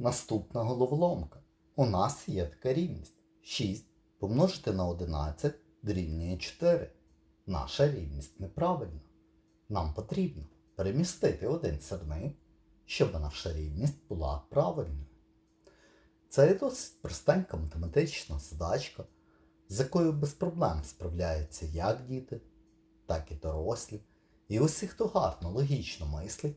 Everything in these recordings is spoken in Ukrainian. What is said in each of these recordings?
Наступна головоломка. У нас є така рівність. 6 помножити на 11 дорівнює 4. Наша рівність неправильна. Нам потрібно перемістити один сирник, щоб наша рівність була правильною. Це досить простенька математична задачка, з якою без проблем справляються як діти, так і дорослі. І усі, хто гарно логічно мислить,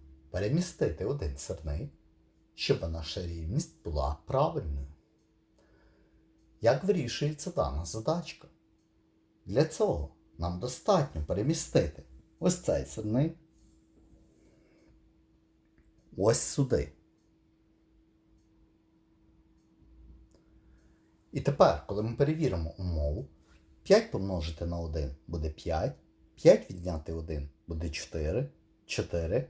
перемістити один сирник, щоб наша рівність була правильною. Як вирішується дана задачка? Для цього нам достатньо перемістити ось цей сирник ось сюди. І тепер, коли ми перевіримо умову, 5 помножити на 1 буде 5, 5 відняти 1 буде 4, 4